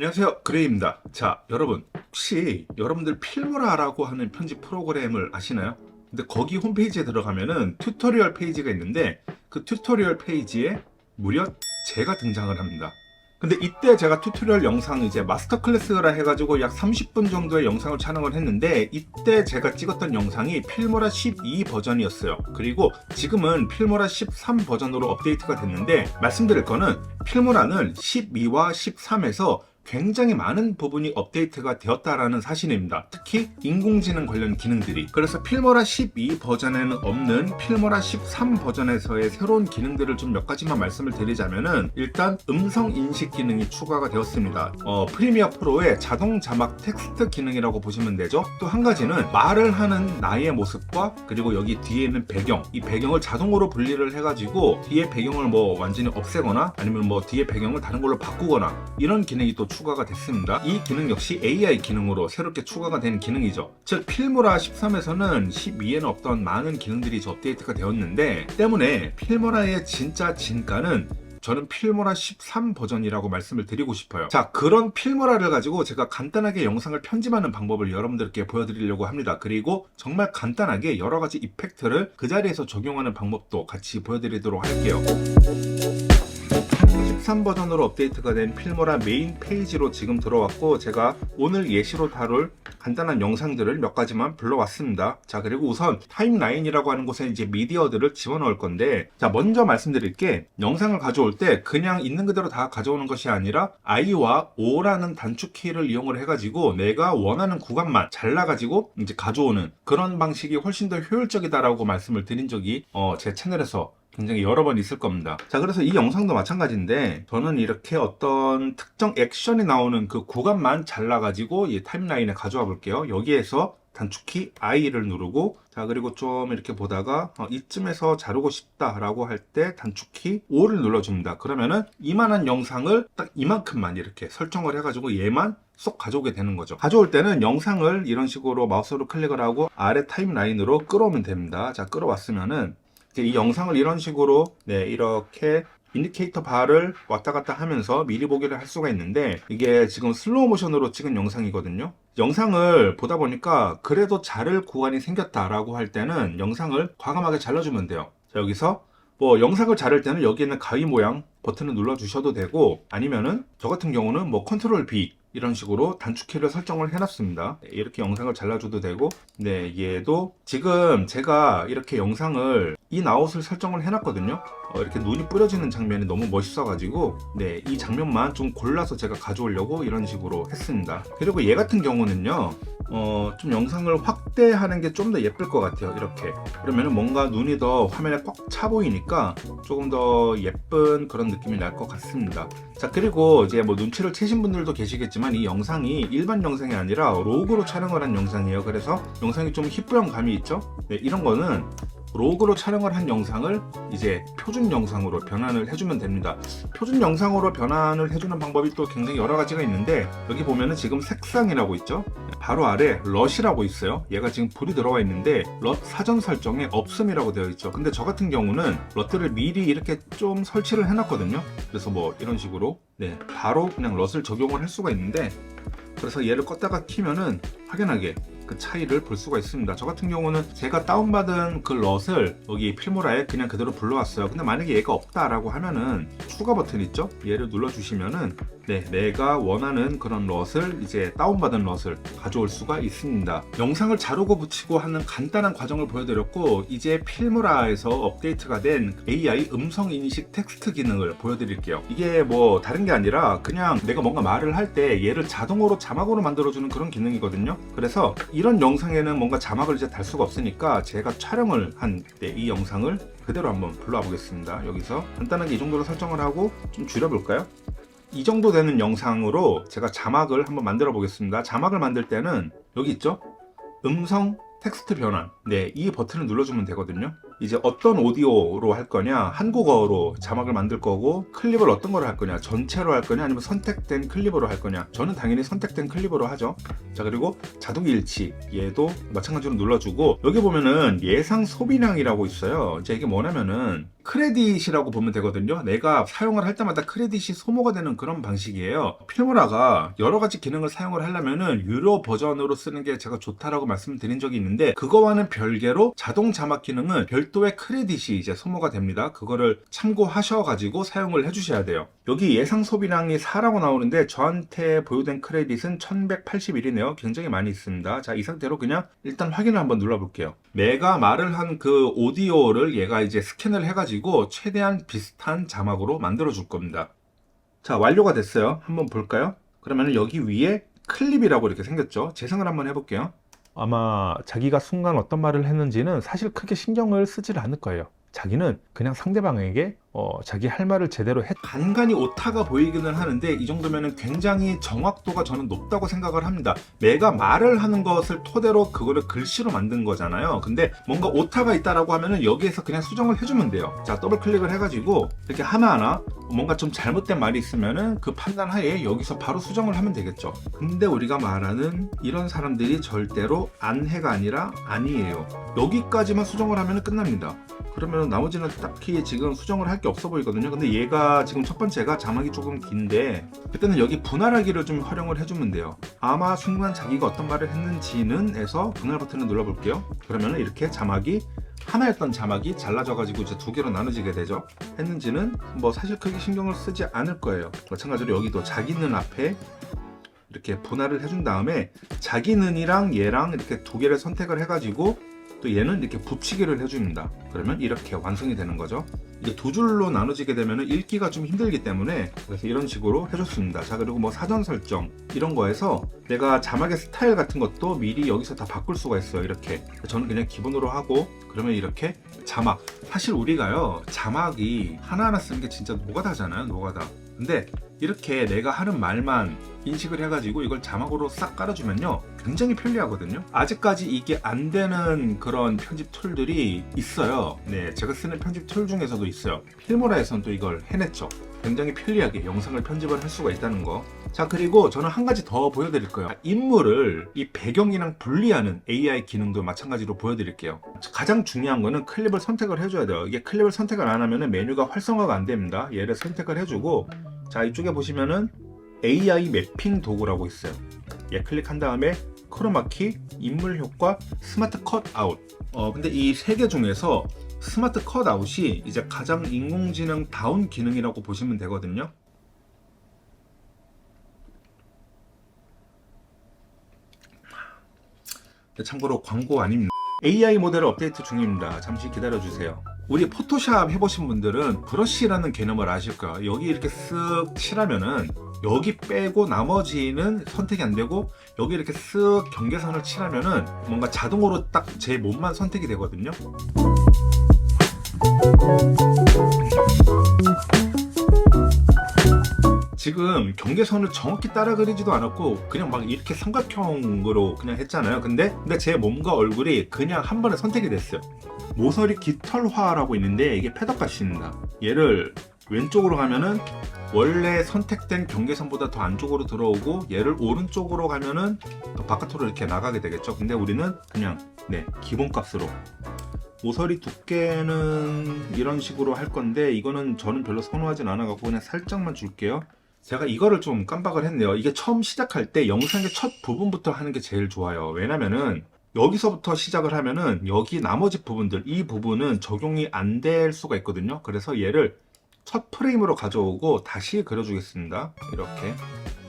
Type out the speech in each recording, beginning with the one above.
안녕하세요 그레이입니다 자 여러분 혹시 여러분들 필모라라고 하는 편집 프로그램을 아시나요? 근데 거기 홈페이지에 들어가면은 튜토리얼 페이지가 있는데 그 튜토리얼 페이지에 무려 제가 등장을 합니다 근데 이때 제가 튜토리얼 영상 이제 마스터 클래스라 해가지고 약 30분 정도의 영상을 촬영을 했는데 이때 제가 찍었던 영상이 필모라 12 버전이었어요. 그리고 지금은 필모라 13 버전으로 업데이트가 됐는데 말씀드릴 거는 필모라는 12와 13에서 굉장히 많은 부분이 업데이트가 되었다라는 사실입니다. 특히 인공지능 관련 기능들이. 그래서 필모라 12 버전에는 없는 필모라 13 버전에서의 새로운 기능들을 좀 몇 가지만 말씀을 드리자면은 일단 음성 인식 기능이 추가가 되었습니다. 어, 프리미어 프로의 자동 자막 텍스트 기능이라고 보시면 되죠. 또 한 가지는 말을 하는 나의 모습과 그리고 여기 뒤에 있는 배경, 이 배경을 자동으로 분리를 해가지고 뒤에 배경을 뭐 완전히 없애거나 아니면 뭐 뒤에 배경을 다른 걸로 바꾸거나 이런 기능이 또 추가 가 됐습니다. 이 기능 역시 AI 기능으로 새롭게 추가가 된 기능이죠. 즉 필모라 13에서는 12에는 없던 많은 기능들이 업데이트가 되었는데 때문에 필모라의 진짜 진가는 저는 필모라 13 버전이라고 말씀을 드리고 싶어요. 자, 그런 필모라를 가지고 제가 간단하게 영상을 편집하는 방법을 여러분들께 보여드리려고 합니다. 그리고 정말 간단하게 여러 가지 이펙트를 그 자리에서 적용하는 방법도 같이 보여드리도록 할게요. 13 버전으로 업데이트가 된 필모라 메인 페이지로 지금 들어왔고 제가 오늘 예시로 다룰 간단한 영상들을 몇 가지만 불러왔습니다. 자 그리고 우선 타임라인이라고 하는 곳에 이제 미디어들을 집어넣을 건데 자 먼저 말씀드릴 게 영상을 가져올 때 그냥 있는 그대로 다 가져오는 것이 아니라 I와 O라는 단축 키를 이용을 해가지고 내가 원하는 구간만 잘라가지고 이제 가져오는 그런 방식이 훨씬 더 효율적이다라고 말씀을 드린 적이 어, 제 채널에서 굉장히 여러 번 있을 겁니다. 자, 그래서 이 영상도 마찬가지인데, 저는 이렇게 어떤 특정 액션이 나오는 그 구간만 잘라가지고 이 타임라인에 가져와 볼게요. 여기에서 단축키 I를 누르고, 자, 그리고 좀 이렇게 보다가, 어, 이쯤에서 자르고 싶다라고 할 때 단축키 O를 눌러줍니다. 그러면은 이만한 영상을 딱 이만큼만 이렇게 설정을 해가지고 얘만 쏙 가져오게 되는 거죠. 가져올 때는 영상을 이런 식으로 마우스로 클릭을 하고 아래 타임라인으로 끌어오면 됩니다. 자, 끌어왔으면은 이 영상을 이런 식으로 네 이렇게 인디케이터 바를 왔다 갔다 하면서 미리 보기를 할 수가 있는데 이게 지금 슬로우 모션으로 찍은 영상이거든요. 영상을 보다 보니까 그래도 자를 구간이 생겼다라고 할 때는 영상을 과감하게 잘라주면 돼요. 자, 여기서 뭐 영상을 자를 때는 여기 있는 가위 모양 버튼을 눌러 주셔도 되고 아니면은 저 같은 경우는 뭐 컨트롤 B 이런 식으로 단축키를 설정을 해놨습니다. 네, 이렇게 영상을 잘라줘도 되고, 네, 얘도 지금 제가 이렇게 영상을 이 나웃을 설정을 해놨거든요. 어, 이렇게 눈이 뿌려지는 장면이 너무 멋있어가지고, 네, 이 장면만 좀 골라서 제가 가져오려고 이런 식으로 했습니다. 그리고 얘 같은 경우는요, 어, 좀 영상을 확대하는 게 좀 더 예쁠 것 같아요. 이렇게. 그러면은 뭔가 눈이 더 화면에 꽉 차 보이니까 조금 더 예쁜 그런 느낌이 날 것 같습니다. 자, 그리고 이제 뭐 눈치를 채신 분들도 계시겠지만 이 영상이 일반 영상이 아니라 로그로 촬영을 한 영상이에요. 그래서 영상이 좀 희뿌연 감이 있죠? 네, 이런 거는 로그로 촬영을 한 영상을 이제 표준 영상으로 변환을 해주면 됩니다. 표준 영상으로 변환을 해주는 방법이 또 굉장히 여러 가지가 있는데 여기 보면은 지금 색상이라고 있죠. 바로 아래 럿이라고 있어요. 얘가 지금 불이 들어와 있는데 럿 사전 설정에 없음이라고 되어 있죠. 근데 저 같은 경우는 럿들을 미리 이렇게 좀 설치를 해놨거든요. 그래서 뭐 이런 식으로 네 바로 그냥 럿을 적용을 할 수가 있는데 그래서 얘를 껐다가 키면은 확연하게 그 차이를 볼 수가 있습니다. 저 같은 경우는 제가 다운받은 그 럿을 여기 필모라에 그냥 그대로 불러왔어요. 근데 만약에 얘가 없다라고 하면은 추가 버튼 있죠? 얘를 눌러주시면은 네, 내가 원하는 그런 럿을 이제 다운받은 럿을 가져올 수가 있습니다. 영상을 자르고 붙이고 하는 간단한 과정을 보여드렸고 이제 필모라에서 업데이트가 된 AI 음성 인식 텍스트 기능을 보여드릴게요. 이게 뭐 다른 게 아니라 그냥 내가 뭔가 말을 할 때 얘를 자동으로 자막으로 만들어주는 그런 기능이거든요. 그래서 이런 영상에는 뭔가 자막을 이제 달 수가 없으니까 제가 촬영을 한이 영상을 그대로 한번 불러와 보겠습니다. 여기서 간단하게 이 정도로 설정을 하고 좀 줄여볼까요? 이 정도 되는 영상으로 제가 자막을 한번 만들어 보겠습니다. 자막을 만들 때는 여기 있죠? 음성 텍스트 변환. 네, 이 버튼을 눌러주면 되거든요. 이제 어떤 오디오로 할 거냐, 한국어로 자막을 만들 거고, 클립을 어떤 거로 할 거냐, 전체로 할 거냐, 아니면 선택된 클립으로 할 거냐. 저는 당연히 선택된 클립으로 하죠. 자, 그리고 자동 일치. 얘도 마찬가지로 눌러주고, 여기 보면은 예상 소비량이라고 있어요. 이제 이게 뭐냐면은, 크레딧이라고 보면 되거든요. 내가 사용을 할 때마다 크레딧이 소모가 되는 그런 방식이에요. 필모라가 여러 가지 기능을 사용을 하려면은 유료 버전으로 쓰는 게 제가 좋다라고 말씀드린 적이 있는데 그거와는 별개로 자동 자막 기능은 별도의 크레딧이 이제 소모가 됩니다. 그거를 참고하셔가지고 사용을 해주셔야 돼요. 여기 예상 소비량이 4라고 나오는데 저한테 보유된 크레딧은 1181이네요. 굉장히 많이 있습니다. 자, 이 상태로 그냥 일단 확인을 한번 눌러볼게요. 내가 말을 한 그 오디오를 얘가 이제 스캔을 해가지고 최대한 비슷한 자막으로 만들어 줄 겁니다. 자, 완료가 됐어요. 한번 볼까요? 그러면 여기 위에 클립이라고 이렇게 생겼죠. 재생을 한번 해볼게요. 아마 자기가 순간 어떤 말을 했는지는 사실 크게 신경을 쓰질 않을 거예요. 자기는 그냥 상대방에게 어, 자기 할 말을 제대로 했. 간간히 오타가 보이기는 하는데 이 정도면은 굉장히 정확도가 저는 높다고 생각을 합니다. 내가 말을 하는 것을 토대로 그거를 글씨로 만든 거잖아요. 근데 뭔가 오타가 있다라고 하면은 여기에서 그냥 수정을 해주면 돼요. 자 더블 클릭을 해가지고 이렇게 하나하나 뭔가 좀 잘못된 말이 있으면은 그 판단 하에 여기서 바로 수정을 하면 되겠죠. 근데 우리가 말하는 이런 사람들이 절대로 안해가 아니라 아니에요. 여기까지만 수정을 하면 끝납니다. 그러면 나머지는 딱히 지금 수정을 할 게 없어 보이거든요. 근데 얘가 지금 첫 번째가 자막이 조금 긴데 그때는 여기 분할하기를 좀 활용을 해주면 돼요. 아마 순간 자기가 어떤 말을 했는지는 해서 분할 버튼을 눌러 볼게요. 그러면 이렇게 자막이 하나였던 자막이 잘라져가지고 이제 두 개로 나눠지게 되죠. 했는지는 뭐 사실 크게 신경을 쓰지 않을 거예요. 마찬가지로 여기도 자기는 앞에 이렇게 분할을 해준 다음에 자기는이랑 얘랑 이렇게 두 개를 선택을 해가지고 또 얘는 이렇게 붙이기를 해줍니다. 그러면 이렇게 완성이 되는 거죠. 이게 두 줄로 나눠지게 되면 읽기가 좀 힘들기 때문에 그래서 이런 식으로 해줬습니다. 자 그리고 뭐 사전 설정 이런 거에서 내가 자막의 스타일 같은 것도 미리 여기서 다 바꿀 수가 있어요. 이렇게 저는 그냥 기본으로 하고 그러면 이렇게 자막 사실 우리가요 자막이 하나하나 쓰는 게 진짜 노가다잖아요. 노가다. 근데 이렇게 내가 하는 말만 인식을 해가지고 이걸 자막으로 싹 깔아주면요 굉장히 편리하거든요. 아직까지 이게 안 되는 그런 편집 툴들이 있어요. 네 제가 쓰는 편집 툴 중에서도 있어요. 필모라에서는 또 이걸 해냈죠. 굉장히 편리하게 영상을 편집을 할 수가 있다는 거 자 그리고 저는 한 가지 더 보여드릴 거예요. 인물을 이 배경이랑 분리하는 AI 기능도 마찬가지로 보여드릴게요. 가장 중요한 거는 클립을 선택을 해줘야 돼요. 이게 클립을 선택을 안 하면 메뉴가 활성화가 안 됩니다. 얘를 선택을 해주고 자 이쪽에 보시면은 AI 매핑 도구라고 있어요. 얘 클릭한 다음에 크로마키, 인물 효과, 스마트 컷 아웃. 어 근데 이 세 개 중에서 스마트 컷 아웃이 이제 가장 인공지능 다운 기능이라고 보시면 되거든요. 네, 참고로 광고 아닙니다. AI 모델 업데이트 중입니다. 잠시 기다려 주세요. 우리 포토샵 해보신 분들은 브러쉬라는 개념을 아실 거예요. 여기 이렇게 쓱 칠하면은 여기 빼고 나머지는 선택이 안 되고 여기 이렇게 쓱 경계선을 칠하면은 뭔가 자동으로 딱 제 몸만 선택이 되거든요. 지금 경계선을 정확히 따라 그리지도 않았고 그냥 막 이렇게 삼각형으로 그냥 했잖아요. 근데 근데 제 몸과 얼굴이 그냥 한 번에 선택이 됐어요. 모서리 깃털화라고 있는데 이게 패덕같입니다. 얘를 왼쪽으로 가면은 원래 선택된 경계선보다 더 안쪽으로 들어오고 얘를 오른쪽으로 가면은 더 바깥으로 이렇게 나가게 되겠죠. 근데 우리는 그냥 네 기본값으로 모서리 두께는 이런 식으로 할 건데 이거는 저는 별로 선호하진 않아갖고 그냥 살짝만 줄게요. 제가 이거를 좀 깜빡을 했네요. 이게 처음 시작할 때 영상의 첫 부분부터 하는 게 제일 좋아요. 왜냐면은 여기서부터 시작을 하면은 여기 나머지 부분들 이 부분은 적용이 안 될 수가 있거든요. 그래서 얘를 첫 프레임으로 가져오고 다시 그려주겠습니다. 이렇게.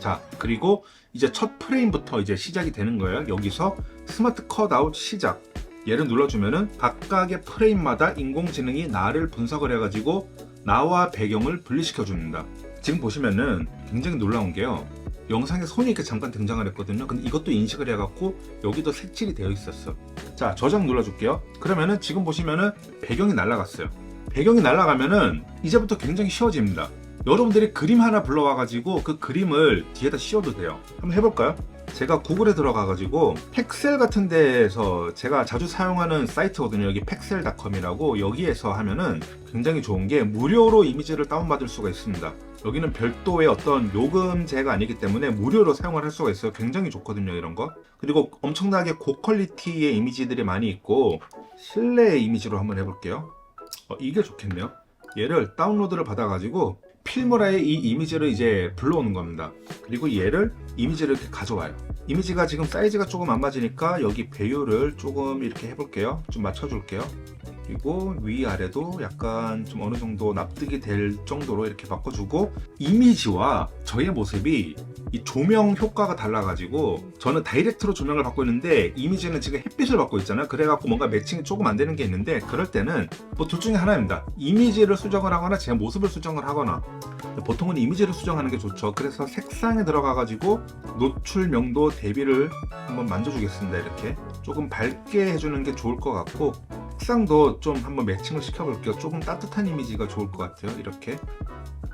자, 그리고 이제 첫 프레임부터 이제 시작이 되는 거예요. 여기서 스마트 컷아웃 시작. 얘를 눌러주면은 각각의 프레임마다 인공지능이 나를 분석을 해가지고 나와 배경을 분리시켜 줍니다. 지금 보시면은 굉장히 놀라운 게요. 영상에 손이 이렇게 잠깐 등장을 했거든요. 근데 이것도 인식을 해갖고 여기도 색칠이 되어 있었어. 자, 저장 눌러줄게요. 그러면은 지금 보시면은 배경이 날아갔어요. 배경이 날아가면은 이제부터 굉장히 쉬워집니다. 여러분들이 그림 하나 불러와가지고 그 그림을 뒤에다 씌워도 돼요. 한번 해볼까요? 제가 구글에 들어가가지고 팩셀 같은 데에서 제가 자주 사용하는 사이트거든요. 여기 팩셀닷컴이라고 여기에서 하면은 굉장히 좋은 게 무료로 이미지를 다운받을 수가 있습니다. 여기는 별도의 어떤 요금제가 아니기 때문에 무료로 사용을 할 수가 있어요. 굉장히 좋거든요, 이런 거. 그리고 엄청나게 고퀄리티의 이미지들이 많이 있고 실내 이미지로 한번 해볼게요. 어, 이게 좋겠네요. 얘를 다운로드를 받아가지고 필모라의 이 이미지를 이제 불러오는 겁니다. 그리고 얘를 이미지를 이렇게 가져와요. 이미지가 지금 사이즈가 조금 안 맞으니까 여기 배율을 조금 이렇게 해볼게요. 좀 맞춰줄게요. 그리고 위아래도 약간 좀 어느 정도 납득이 될 정도로 이렇게 바꿔주고 이미지와 저의 모습이 이 조명 효과가 달라가지고 저는 다이렉트로 조명을 받고 있는데 이미지는 지금 햇빛을 받고 있잖아요. 그래갖고 뭔가 매칭이 조금 안 되는 게 있는데 그럴 때는 뭐 둘 중에 하나입니다. 이미지를 수정을 하거나 제 모습을 수정을 하거나 보통은 이미지를 수정하는 게 좋죠. 그래서 색상에 들어가가지고 노출 명도 대비를 한번 만져주겠습니다. 이렇게 조금 밝게 해주는 게 좋을 것 같고 색상도 좀 한번 매칭을 시켜볼게요. 조금 따뜻한 이미지가 좋을 것 같아요. 이렇게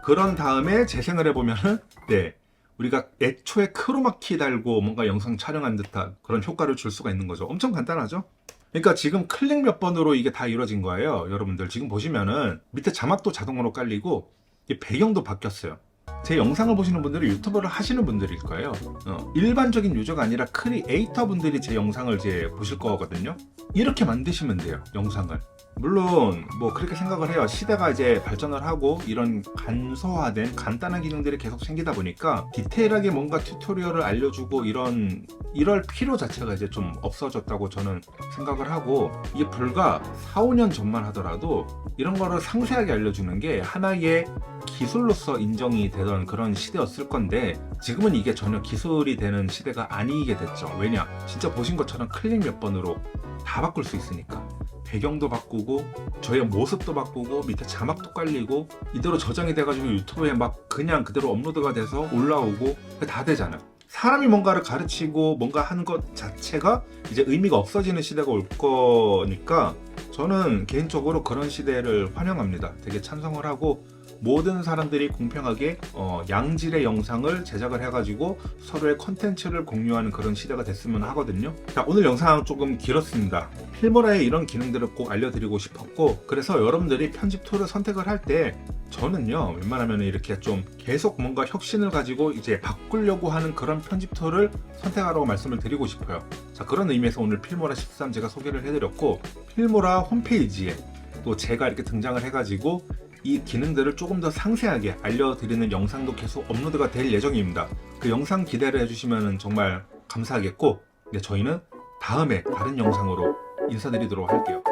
그런 다음에 재생을 해보면은 네 우리가 애초에 크로마키 달고 뭔가 영상 촬영한 듯한 그런 효과를 줄 수가 있는 거죠. 엄청 간단하죠? 그러니까 지금 클릭 몇 번으로 이게 다 이루어진 거예요. 여러분들 지금 보시면은 밑에 자막도 자동으로 깔리고 이 배경도 바뀌었어요. 제 영상을 보시는 분들은 유튜버를 하시는 분들일 거예요. 어, 일반적인 유저가 아니라 크리에이터 분들이 제 영상을 이제 보실 거거든요. 이렇게 만드시면 돼요, 영상을. 물론 뭐 그렇게 생각을 해요. 시대가 이제 발전을 하고 이런 간소화된 간단한 기능들이 계속 생기다 보니까 디테일하게 뭔가 튜토리얼을 알려주고 이런 이럴 필요 자체가 이제 좀 없어졌다고 저는 생각을 하고 이게 불과 4, 5년 전만 하더라도 이런 거를 상세하게 알려주는 게 하나의 기술로서 인정이 되던 그런 시대였을 건데 지금은 이게 전혀 기술이 되는 시대가 아니게 됐죠. 왜냐? 진짜 보신 것처럼 클릭 몇 번으로 다 바꿀 수 있으니까. 배경도 바꾸고 저의 모습도 바꾸고 밑에 자막도 깔리고 이대로 저장이 돼가지고 유튜브에 막 그냥 그대로 업로드가 돼서 올라오고 다 되잖아요. 사람이 뭔가를 가르치고 뭔가 하는 것 자체가 이제 의미가 없어지는 시대가 올 거니까 저는 개인적으로 그런 시대를 환영합니다. 되게 찬성을 하고 모든 사람들이 공평하게 어, 양질의 영상을 제작을 해가지고 서로의 컨텐츠를 공유하는 그런 시대가 됐으면 하거든요. 자, 오늘 영상 조금 길었습니다. 필모라의 이런 기능들을 꼭 알려드리고 싶었고, 그래서 여러분들이 편집 툴을 선택을 할 때 저는요, 웬만하면 이렇게 좀 계속 뭔가 혁신을 가지고 이제 바꾸려고 하는 그런 편집 툴을 선택하라고 말씀을 드리고 싶어요. 자, 그런 의미에서 오늘 필모라 13 제가 소개를 해드렸고, 필모라 홈페이지에 또 제가 이렇게 등장을 해가지고 이 기능들을 조금 더 상세하게 알려드리는 영상도 계속 업로드가 될 예정입니다. 그 영상 기대를 해주시면 정말 감사하겠고, 네, 저희는 다음에 다른 영상으로 인사드리도록 할게요.